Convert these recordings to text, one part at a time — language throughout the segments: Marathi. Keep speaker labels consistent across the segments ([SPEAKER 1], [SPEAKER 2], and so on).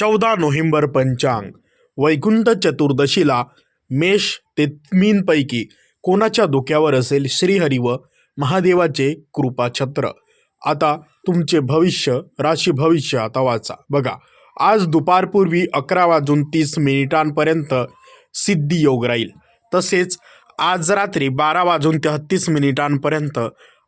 [SPEAKER 1] चौदा नोव्हेंबर पंचांग. वैकुंठ चतुर्दशीला मेष ते मीनपैकी कोणाच्या डोक्यावर असेल श्रीहरी व महादेवाचे कृपाछत्र? आता तुमचे भविष्य राशी भविष्य आता वाचा. बघा आज दुपारपूर्वी अकरा वाजून तीस मिनिटांपर्यंत सिद्धी योग राहील. तसेच आज रात्री बारा वाजून तेहत्तीस मिनिटांपर्यंत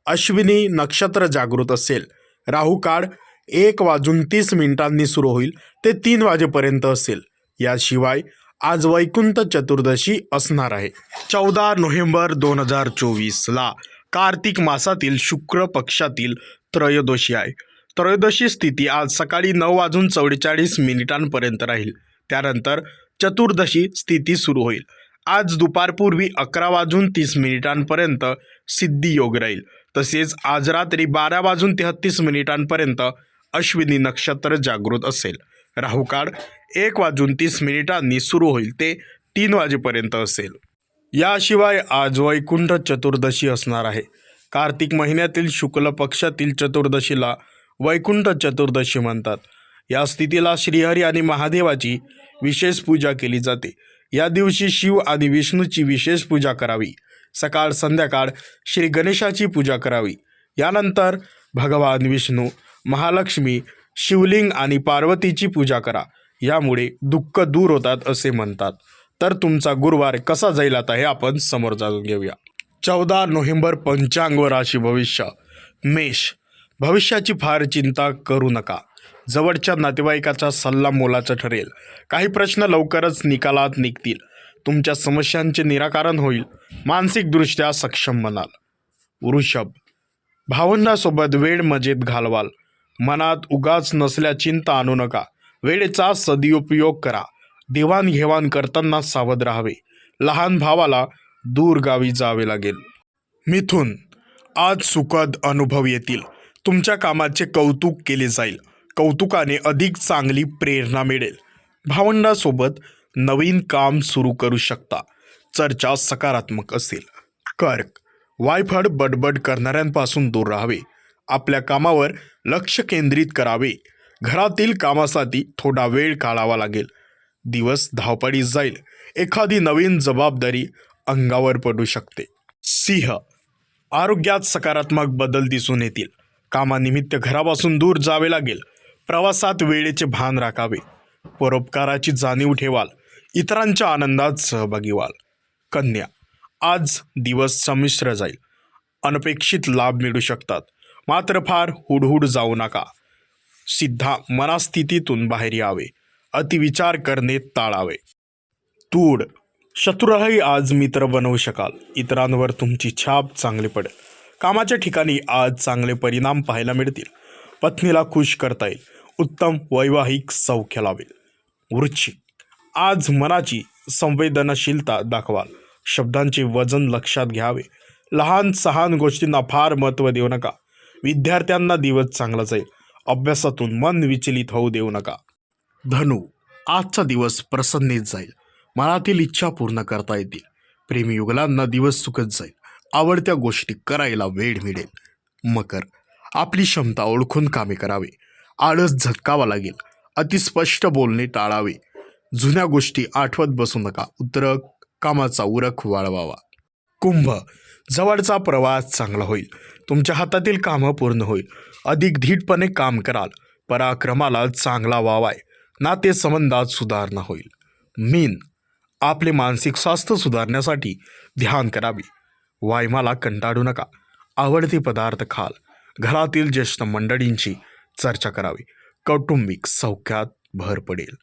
[SPEAKER 1] अश्विनी नक्षत्र जागृत असेल. राहू काळ एक वाजून तीस मिनिटांनी सुरू होईल. ते तीन वाजेपर्यंत असेल. याशिवाय आज वैकुंठ चतुर्दशी असणार आहे. चौदा नोव्हेंबर दोन हजार चोवीसला कार्तिक मासातील शुक्र पक्षातील त्रयोदशी आहे. त्रयोदशी स्थिती आज सकाळी नऊ वाजून चौवेचाळीस मिनिटांपर्यंत राहील. त्यानंतर चतुर्दशी स्थिती सुरू होईल. आज दुपारपूर्वी अकरा वाजून तीस मिनिटांपर्यंत सिद्धी योग राहील. तसेच आज रात्री बारा वाजून तेहत्तीस मिनिटांपर्यंत अश्विनी नक्षत्र जागृत असेल. राहू काळ एक वाजून तीस मिनिटांनी सुरू होईल ते तीन वाजेपर्यंत असेल. याशिवाय आज वैकुंठ चतुर्दशी असणार आहे. कार्तिक महिन्यातील शुक्ल पक्षातील चतुर्दशीला वैकुंठ चतुर्दशी म्हणतात. या स्थितीला श्रीहरी आणि महादेवाची विशेष पूजा केली जाते. या दिवशी शिव आणि विष्णूची विशेष पूजा करावी. सकाळ संध्याकाळ श्री गणेशाची पूजा करावी. यानंतर भगवान विष्णू महालक्ष्मी शिवलिंग आणि पार्वतीची पूजा करा. यामुळे दुःख दूर होतात असे म्हणतात. तर तुमचा गुरुवार कसा जाईल आता हे आपण समोर जाणून घेऊया. चौदा नोव्हेंबर पंचांग व राशी भविष्य. मेष. भविष्याची फार चिंता करू नका. जवळच्या नातेवाईकाचा सल्ला मोलाचा ठरेल. काही प्रश्न लवकरच निकालात निघतील. तुमच्या समस्यांचे निराकरण होईल. मानसिकदृष्ट्या सक्षम बनाल वृषभ. भावंडासोबत वेळ मजेत घालवाल. मनात उगाच नसल्या चिंता आणू नका. वेळेचा सदुपयोग करा. देवाणघेवाण करताना सावध राहावे. लहान भावाला दूर गावी जावे लागेल. मिथून आज सुखद अनुभव येतील. तुमच्या कामाचे कौतुक केले जाईल. कौतुकाने अधिक चांगली प्रेरणा मिळेल. भावंडासोबत नवीन काम सुरू करू शकता. चर्चा सकारात्मक असेल. कर्क वायफळ बडबड करणाऱ्यांपासून दूर राहावे. आपल्या कामावर लक्ष केंद्रित करावे. घरातील कामासाठी थोडा वेळ काढावा लागेल. दिवस धावपळीत जाईल. एखादी नवीन जबाबदारी अंगावर पडू शकते. सिंह. आरोग्यात सकारात्मक बदल दिसून येतील. कामानिमित्त घरापासून दूर जावे लागेल. प्रवासात वेळेचे भान राखावे. परोपकाराची जाणीव ठेवाल. इतरांच्या आनंदात सहभागी व्हाल. कन्या. आज दिवस संमिश्र जाईल. अनपेक्षित लाभ मिळू शकतात. मात्र फार हुडहुड जाऊ नका. सिद्धा मनास्थितीतून बाहेर यावे. अतिविचार करणे टाळावे. तूड शत्रूलाही आज मित्र बनवू शकाल. इतरांवर तुमची छाप चांगली पडेल. कामाच्या ठिकाणी आज चांगले परिणाम पाहायला मिळतील. पत्नीला खुश करता येईल. उत्तम वैवाहिक सौख्य लावेल. वृश्चिक आज मनाची संवेदनशीलता दाखवाल. शब्दांचे वजन लक्षात घ्यावे. लहान सहान गोष्टींना फार महत्त्व देऊ नका. विद्यार्थ्यांना दिवस चांगला जाईल. अभ्यासातून मन विचलित होऊ देऊ नका. धनु आजचा दिवस प्रसन्नीत जाईल. मनातील इच्छा पूर्ण करता येतील. प्रेमयुगलांना दिवस सुखत जाईल. आवडत्या गोष्टी करायला वेळ मिळेल. मकर आपली क्षमता ओळखून कामे करावे. आळस झटकावा लागेल. अतिस्पष्ट बोलणे टाळावे. जुन्या गोष्टी आठवत बसू नका. उतरक कामाचा उरख वाळवावा कुंभ जवळचा प्रवास चांगला होईल. तुमच्या हातातील कामं पूर्ण होईल. अधिक धीटपणे काम कराल. पराक्रमाला चांगला वावाय. नातेसंबंधात सुधारणा होईल. मीन. आपले मानसिक स्वास्थ्य सुधारण्यासाठी ध्यान करावे. वायमाला कंटाळू नका. आवडते पदार्थ खाल. घरातील ज्येष्ठ मंडळींची चर्चा करावी. कौटुंबिक सौख्यात भर पडेल.